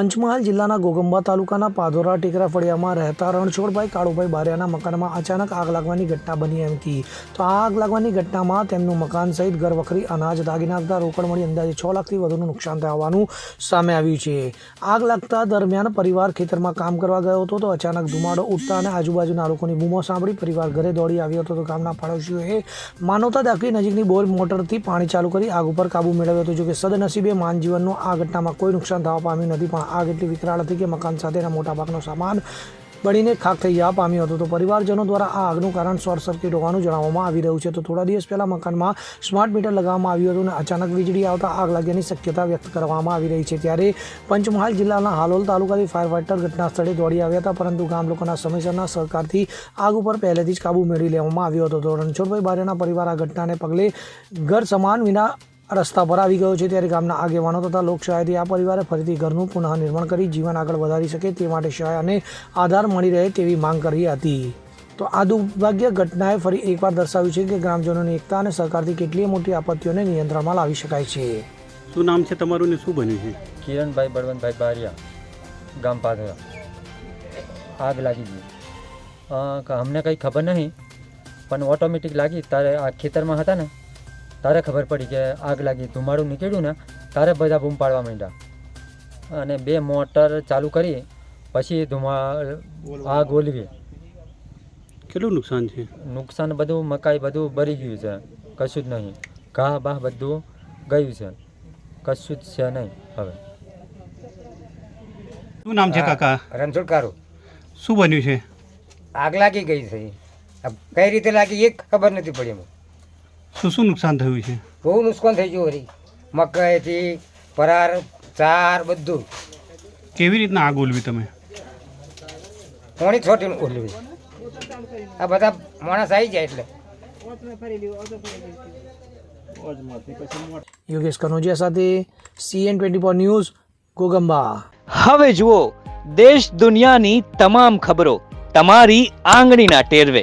પંચમહાલ જિલ્લાના ગોગંબા તાલુકાના પાધોરા ટેકરા ફળિયામાં રહેતા રણછોડભાઈ કાળુભાઈ બારિયાના મકાનમાં અચાનક આગ લાગવાની ઘટના બની એમ હતી તો આ આગ લાગવાની ઘટનામાં તેમનું મકાન સહિત ઘર વખરી અનાજ દાગીના રોકડ મળી અંદાજે છ લાખથી વધુનું નુકસાન થવાનું સામે આવ્યું છે. આગ લાગતા દરમિયાન પરિવાર ખેતરમાં કામ કરવા ગયો હતો તો અચાનક ધુમાડો ઉઠતા અને આજુબાજુના લોકોની બૂમો સાંભળી પરિવાર ઘરે દોડી આવ્યો હતો તો ગામના પાડોશીઓએ માનવતા દાખવી નજીકની બોર મોટરથી પાણી ચાલુ કરી આગ ઉપર કાબુ મેળવ્યો હતો. જોકે સદનસીબે માનજીવનનું આ ઘટનામાં કોઈ નુકસાન થવા પામ્યું નથી પણ આગ એટલી વિકરાળ હતી કે મકાન સાથેના મોટાભાગનો સામાન બળીને ખાક થઈ જવા પામ્યો હતો. તો પરિવારજનો દ્વારા આ આગનું કારણ શોર્ટ સર્કિટ હોવાનું જણાવવામાં આવી રહ્યું છે. તો થોડા દિવસ પહેલા મકાનમાં સ્માર્ટ મીટર લગાવવામાં આવ્યું હતું અને અચાનક વીજળી આવતા આગ લાગ્યાની શક્યતા વ્યક્ત કરવામાં આવી રહી છે. ત્યારે પંચમહાલ જિલ્લાના હાલોલ તાલુકાથી ફાયર ફાઇટર ઘટના સ્થળે દોડી આવ્યા હતા, પરંતુ ગામ લોકોના સમયસરના સહકારથી આગ ઉપર પહેલેથી જ કાબુ મેળવી લેવામાં આવ્યો હતો. તો રણછોડભાઈ બારેના પરિવાર આ ઘટનાને પગલે ઘર સમાન વિના રસ્તા પર આવી ગયો છે ત્યારે ગામના આગેવાનો તથા લોકશાહીથી આ પરિવારે ફરીથી ઘરનું પુનઃનિર્માણ કરી જીવન આગળ વધારી શકે તે માટે સહાય અને આધાર મળી રહે તેવી માંગ કરી હતી. તો આ દુર્ભાગ્ય ઘટનાએ ફરી એકવાર દર્શાવ્યું છે કે ગ્રામજનોની એકતા અને સહકારથી કેટલીય મોટી આપત્તિઓને નિયંત્રણમાં લાવી શકાય છે. શું નામ છે તમારું ને શું બન્યું છે? કિરણભાઈ બળવંતભાઈ બારિયા ગામ પાધરા. આગ લાગી ગઈ. અમને કંઈ ખબર નહીં પણ ઓટોમેટિક લાગી. તારે આ ખેતરમાં હતા ને તારે ખબર પડી કે આગ લાગી ધુમાડું નીકળ્યું ને તારે બધા બૂમ પાડવા માંડ્યા. અને બે મોટર ચાલુ કરી પછી ધુમા આગ ઓલવી. કેટલું નુકસાન છે? નુકસાન બધું મકાઈ બધું બળી ગયું છે. કશું જ નહીં. ઘા બાહ બધું ગયું છે. કશું જ છે નહીં હવે. શું નામ છે કાકા? રણછોડકારો શું બન્યું છે? આગ લાગી ગઈ છે. કઈ રીતે લાગી એ ખબર નથી પડી એમાં શું શું નુકસાન થયું છે? બહુ નુકસાન થઈ ગયું હરી મકાઈથી પરાર ચાર બધું. કેવી રીતના આગ ઓલવી તમે? પોણી છોટી ઓલવી. આ બધા માણસ આવી જાય એટલે. યોગેશ કનોજિયા સાથે CN twenty four news Ghoghamba. હવે જુઓ દેશ દુનિયાની તમામ ખબરો તમારી આંગળીના ટેરવે.